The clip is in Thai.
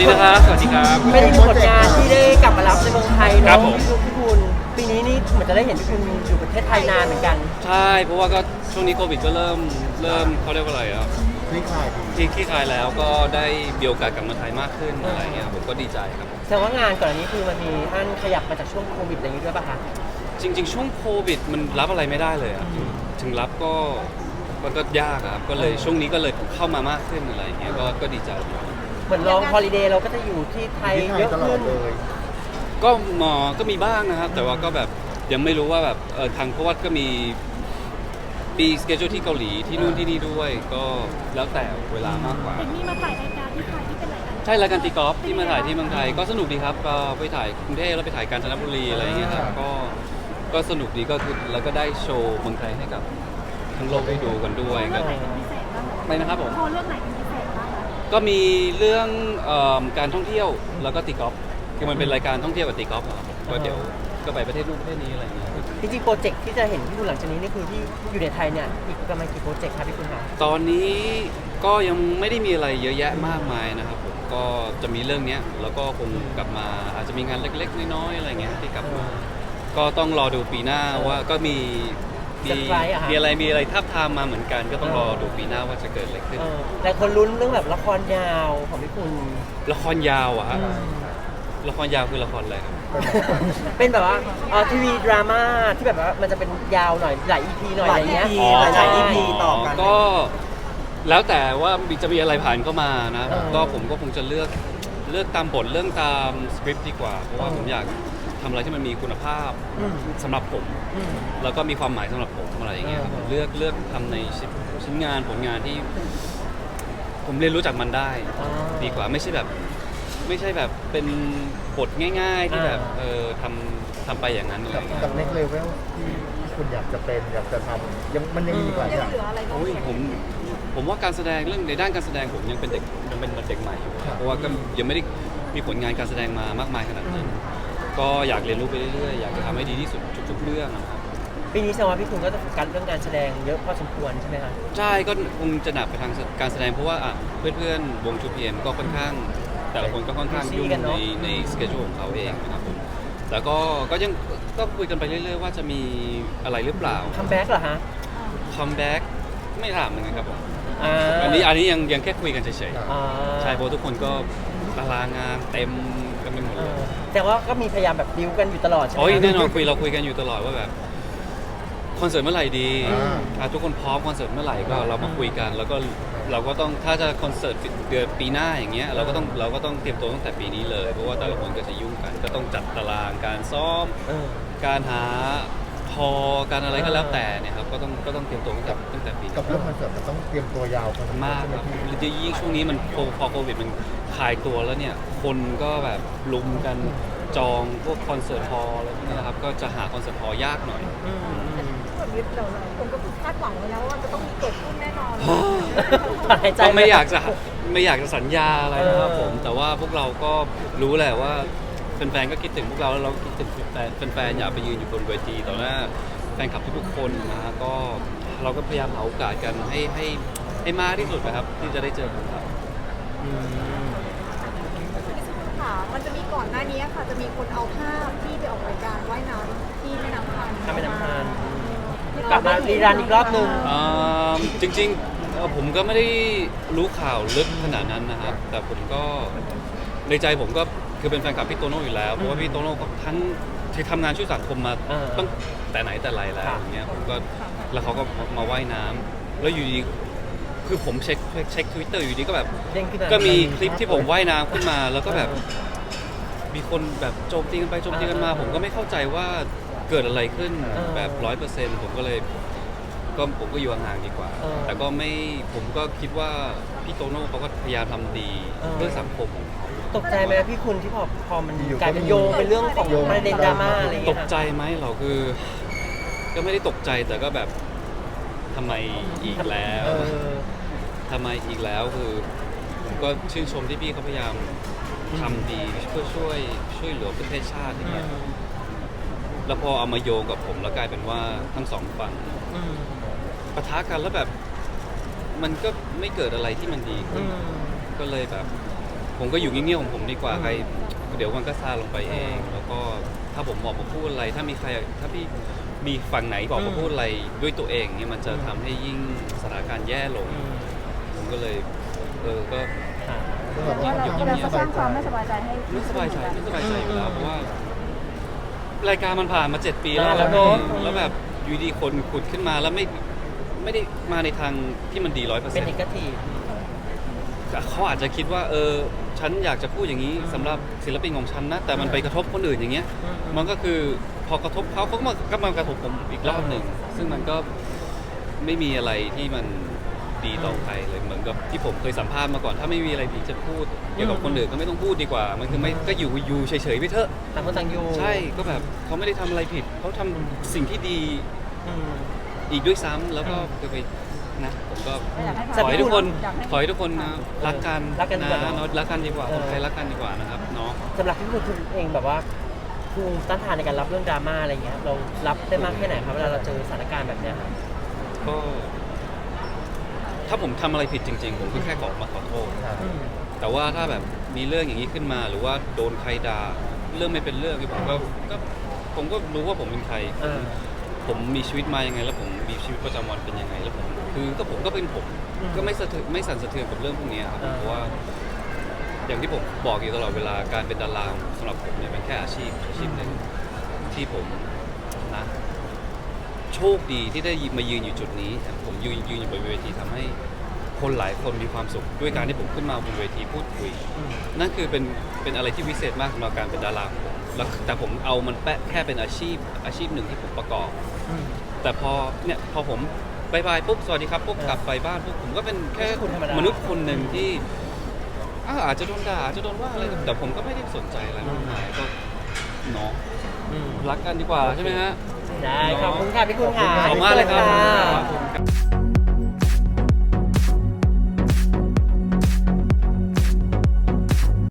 ดีนะครับ สวัสดีครับ เป็นอีกผลงานที่ได้กลับมารับในเมืองไทยครัเนาะบผมพี่พี่คุณปีนี้นี่เหมือนจะได้เห็นพี่คุณอยู่ประเทศไทยนานเหมือนกัน ใช่ เพราะว่าก็ช่วงนี้โควิดก็เริ่มเริ่มเขาเรียกว่าอะไรอะคลี่คลายดีที่ขี้คลายแล้วก็ได้มีโอกาสกลับมาไทยมากขึ้นอะไรเงี้ยครับผมก็ดีใจครับ แสดงว่างานก่อนอันนี้คือมันมีท่านขยับมาจากช่วงโควิดอะไรอย่างนี้ด้วยป่ะคะ จริง ๆ ช่วงโควิดมันรับอะไรไม่ได้เลยอะถึงรับก็มันก็ยากอะครับก็เลยช่วงนี้ก็เลยเข้ามามากขึ้นอะไรเงี้ยก็ก็ดีใจดี เหมือนลองฮอลิเดย์เราก็จะอยู่ที่ไทยที่ไทยเยอะตลอขึ้ดน เลยก็หมอก็มีบ้างนะครับ แต่ว่าก็แบบยังไม่รู้ว่าแบบเออทางเพราะว่าก็มีมีสเกจที่เกาหลีที่นู่นที่นี่ด้วย ก็แล้วแต่เวลามากกว่า เห็นมีมาถ่ายรายการที่ไทยที่เป็นรายการใช่รายการตีกอล์ฟที่มาถ่ายที่เมืองไทยก็สนุกดีครับก็ไปถ่ายกรุงเทพแล้วไปถ่ายกาญจนบุรีอะไรอย่างเงี้ยครับก็ก็สนุกดีก็คือแล้วก็ได้โชว์เมืองไทยให้กับทั้งโลกได้ดูกันด้วยเรื่ก็องไหนเป็นพิเศษบ้างคะไปนะครับผม โชว์เรื่องไหนเป็นพิเศษบ้างคะ ก็มีเรื่องเอิ่มการท่องเที่ยวแล้วก็ตีกอล์ฟคือมันเป็นรายการท่องเที่ยวกับตีกอล์ฟอะครับก็เดี๋ยวก็ไปประเทศนู้นประเทศนี้อะไรอย่างเงี้ย จริงๆโปรเจกต์ที่จะเห็นพี่คุณหลังจากนี้นี่คือที่อยู่ในไทยเนี่ยอีกประมาณกี่โปรเจกต์ครับพี่คุณคะตอนนี้ก็ยังไม่ได้มีอะไรเยอะแยะมากมายนะครับผมก็จะมีเรื่องเนี้ยแล้วก็คงกลับมาอาจจะมีงานเล็กๆน้อยๆอะไรเงี้ยที่กลับมาก็ต้องรอดูปีหน้าว่าก็มี มีเซอร์ไพรส์อะฮะ มีอะไรมีอะไรทับทามมาเหมือนกันก็ต้องรอดูปีหน้าว่าจะเกิดอะไรขึ้น เออแต่คนลุ้นเรื่องแบบละครยาวของพี่คุณละครยาวอะฮะอืมละครยาวคือละครอะไรครับเป็นแบบว่าเอ่อทีวีดราม่าที่แบบว่ามันจะเป็นยาวหน่อยหลาย EP หน่อยอะไรเงี้ยหลาย EP หลายๆ EP ต่อกัน ก็แล้วแต่ว่าจะมีอะไรผ่านเข้ามานะเออ ก็ผมก็คงจะเลือกเลือกตามบทเรื่องตามสคริปต์ดีกว่า เพราะว่าเออผมอยาก ทำอะไรที่มันมีคุณภาพอืม สำหรับผม อืม แล้วก็มีความหมายสำหรับผมอะไรอย่างเงี้ยครับเออ เลือกเลือกทำในชิ้นชิ้นงานผลงานที่ ผมเรียนรู้จากมันได้ อ่าดีกว่าไม่ใช่แบบ ไม่ใช่แบบเป็นบทง่ายๆ ที่แบบอ่าเออทำทำไปอย่างนั้นอะไรกับอย่างเงี้ยกับ next level ที่คุณอยากจะเป็นอยากจะทำยังมันยังมีอีกหลายอย่าง เหลืออะไรบ้างโอ้ยผมผมว่าการแสดงเรื่องในด้านการแสดงผมยังเป็นเด็กยังเป็นเด็กใหม่อยู่ครับ เพราะว่าก็ยังไม่ได้มีผลงานการแสดงมามากมายขนาดนั้น ก็อยากเรียนรู้ไปเรื่อยๆ อยากจะทำให้ดีที่สุดทุกๆเรื่องนะครับปีนี้แสดงว่าพี่คุณก็จะโฟกัสเรื่องการแสดงเยอะพอสมควรใช่ไหมคะใช่ก็คงจะหนักไปทางการแสดงเพราะว่าอะเพื่อนๆ วง 2PM ก็ค่อนข้าง แต่ละคนก็ค่อนข้างยุ่งกันเนในอะในสเกจของเขาเองนะครับผมแล้วก็ก็ยังก็คุยกันไปเรื่อย ๆ ว่าจะมีอะไรหรือเปล่าคัมแบ็กเหรอฮะคัมแบ็กไม่ถามเหมือนกันครับผมอ่าอันนี้อันนี้ยังยังแค่คุยกันเฉยอ่า ๆใช่เพราะทุกคนก็ตารางงานเต็มกันไปหมดเอเลยอ แต่ว่าก็มีพยายามแบบดิวกันอยู่ตลอดใช่ไหมโอ้ยคะแน่นอนคุยเราคุยกันอยู่ตลอดว่าแบบคอนเสิร์ตเมื่อไหร่ดีอ่าอะทุกคนพร้อมคอนเสิร์ตเมื่อไหร่ก็เรามาคุยกันแล้วก็เราก็ต้องถ้าจะคอนเสิร์ตเดือนปีหน้าอย่างเงี้ยเราก็ต้องเราก็ต้องเตรียมตัวตั้งแต่ปีนี้เลย เพราะว่าแต่ละคนก็จะยุ่งกัน ก็ต้องจัดตารางการซ้อม เออ การหา พอการอะไรก็อ่าแล้วแต่เนี่ยครับก็ต้องก็ต้องเตรียมตัวตั้งแต่ตั้งแต่ปีนี้กับเรื่องคอนเสิร์ตมันต้องเตรียมตัวยาวพอสมควรมากใช่ไหมครับพี่ยิ่งช่วงนี้มันพอพอโควิดมันคลายตัวแล้วเนี่ย คนก็แบบลุมกันจองพวกคอนเสิร์ตฮอลล์อะไรพวกนี้นะครับก็จะหาคอนเสิร์ตฮอลล์ยากหน่อยอืมอืมส่วนยึดเราหลายคนก็คือคาดหวังไว้แล้วว่าจะต้องมีเกิดขึ้นแน่นอนถอนหายใจ ก็ไม่อยากจะไม่อยากจะสัญญาอะไรนะครับเออผมแต่ว่าพวกเราก็รู้แหละว่า แฟนๆก็คิดถึงพวกเราแล้วเราคิดถึงแฟนแฟนๆอยากไปยืนอยู่บนเวทีต่อหน้าแฟนคลับทุกๆคนนะฮะก็เราก็พยายามหาโอกาสกันให้ให้ให้มากที่สุดนะครับ ที่จะได้เจอกันครับอืมค่ะมันจะมีก่อนหน้านี้ค่ะ จะมีคนเอาภาพที่ไปออกรายการว่ายน้ำที่แม่น้ำพันทำเป็นน้ำทาน กลับมารีรันอีกรอบหนึ่ง อ่าจริงๆเอ่อผมก็ไม่ได้รู้ข่าวลึกขนาดนั้นนะครับ แต่ผมก็ในใจผมก็ คือเป็นแฟนคลับพี่โตโน่อยู่แล้วเพราะว่าพี่โตโน่ก็ทั้งที่ทำงานช่วยสังคมมาเออตั้งแต่ไหนแต่ไรแล้วครับอย่างเงี้ยผมก็แล้วเขาก็มาว่ายน้ำแล้วอยู่ดีคือผมเช็คเช็คทวิตเตอร์อยู่ดีก็แบบ เด้งขึ้นมา ก็มีคลิปที่ผมว่ายน้ำขึ้นมา แล้วก็แบบมีคนแบบโจมตีกันไปโจมตีกันมาเออผมก็ไม่เข้าใจว่าเกิดอะไรขึ้นเออแบบร้อยเปอร์เซ็นต์ผมก็เลยก็ผมก็อยู่ห่างๆดีกว่าเออแต่ก็ไม่ผมก็คิดว่าพี่โตโน่เขาก็พยายามทำดีเออเพื่อสังคมของเขา ตกใจไหมพี่คุณที่พอพอมันอยู่ๆกลายเป็นก็มีโยงเป็นเรื่องของโยง ประเด็นดราม่าอะไรอย่างตเงี้ยกใจไหมเหราคือ ก็ไม่ได้ตกใจแต่ก็แบบทำไมอีกแล้วเออ ทำไมอีกแล้วคือผมก็ชื่นชมที่พี่เขาพยายามทำดีเพื่อช่วยช่วยเหลือประเทศชาติอย่างเงี้ยแล้วพอเอามาโยงกับผมแล้วกลายเป็นว่าทั้งสองฝั่งอืมปะทะกันแล้วแบบ มันก็ไม่เกิดอะไรที่มันดีอืขึ้นมก็เลยแบบ ผมก็อยู่เงียบๆของผมดีกว่าใครเดี๋ยวมันก็ซาลงไปเอง แล้วก็ถ้าผมออกมาพูดอะไร ถ้ามีใครถ้าพี่มีฝั่งไหนบอกมาพูดอะไรด้วยตัวเองเนี่ยมันจะทำให้ยิ่งสถานการณ์แย่ลงอืมผมก็เลยเออก็ค่ะซึ่งเราก็เรายังเราไม่ก็สสบาร้ายงใจความไม่สบายใจให้ไม่สบายใจไม่สบายใจอยู่แล้วเพราะว่า รายการมันผ่านมาเจ็ดปีแล้วนานแล้วพี่เนอะ แล้วแบบอยู่ดีคนขุดขึ้นมาแล้วไม่ไม่ได้มาในทางที่มันดีร้อยเปอร์เป็เซ็นนเนต์กาทีฟ เขาอาจจะคิดว่าเออฉันอยากจะพูดอย่างนี้สำหรับศิลปินของฉันนะแต่มันไปกระทบคนอื่นอย่างเงี้ย มันก็คือพอกระทบเขาเขาก็มาก็มากระทบผมอีกรอบหนึ่งซึ่งมันก็ไม่มีอะไรที่มันดีต่อใครเลยเหมือนกับที่ผมเคยสัมภาษณ์มาก่อน ถ้าไม่มีอะไรดีจะพูดเกี่ยวกับคนอื่นก็ไม่ต้องพูดดีกว่า มันคือไม่ก็อยู่อยู่เฉยๆไปเถอะต่างคนต่างอยู่ใช่ก็แบบเขาไม่ได้ทำอะไรผิดเขาทำสิ่งที่ดีอืม อีกด้วยซ้ำแล้วก็ไป นะผมก็ไม่อยากให้ขอให้ทุกคนอยากให้ขอให้ทุกคนนะรักกันรักกันดีนะกว่าเนอะ เนาะรักกันดีกว่าเอคอนไทยรักกันดีกว่านะครับเนาะ สำหรับพี่คุณคุณเองแบบว่าภูมิต้านทานในการรับเรื่องดราม่าอะไรเงี้ยเรารับได้มากแค่ไหนครับเวลาเราเจอสถานการณ์แบบเนี้ยครับ ก็ถ้าผมทำอะไรผิดจริง ๆ ผมก็แค่ขอมาขอโทษอืมแต่ว่าถ้าแบบมีเรื่องอย่างนี้ขึ้นมา หรือว่าโดนใครด่าเรื่องไม่เป็นเรื่องที่ผมก็ก็ผมก็รู้ว่าผมเป็นใครเออผมมีชีวิตมายังไง แล้วผม มีชีวิตประจำวันเป็นยังไงแล้วผมคือก็ผมก็เป็นผมอืมก็ไม่สะเทือนไม่สั่นสะเทือนกับเรื่องพวกนี้ครับอ่า เพราะว่า อย่างที่ผมบอกอยู่ตลอดเวลาการเป็นดาราสำหรับผมเนี่ยเป็นแค่อาชีพอาชีพหนึ่งที่ผมนะโชคดีที่ได้มายืนอยู่จุดนี้ผมยืนยืนอยู่บนเวทีทำให้คนหลายคนมีความสุขด้วยการที่ผมขึ้นมาบนเวทีพูดคุย อืม นั่นคือเป็นเป็นอะไรที่วิเศษมากสำหรับการเป็นดาราของผม แล้วแต่ผมเอามันแปะแค่เป็นอาชีพอาชีพหนึ่งที่ผมประกอบ อืม แต่พอเนี่ยพอผมบายบายปุ๊บสวัสดีครับปุ๊บเออกลับไปบ้านปุ๊บผมก็เป็นแค่ไม่ใช่คนธรรมดามมนุษย์คนหนึ่งที่อ้าวอาจจะโดนด่าอาจจะโดนว่าอะไรแต่ผมก็ไม่ได้สนใจอะไรมากมายก็เนาะอืมรักกันดีกว่าใช่ไหมฮะได้ขอบคุณค่ะพี่คุณค่ะขอบคุณมากเลยครับ ขอณะขอบคุณครับ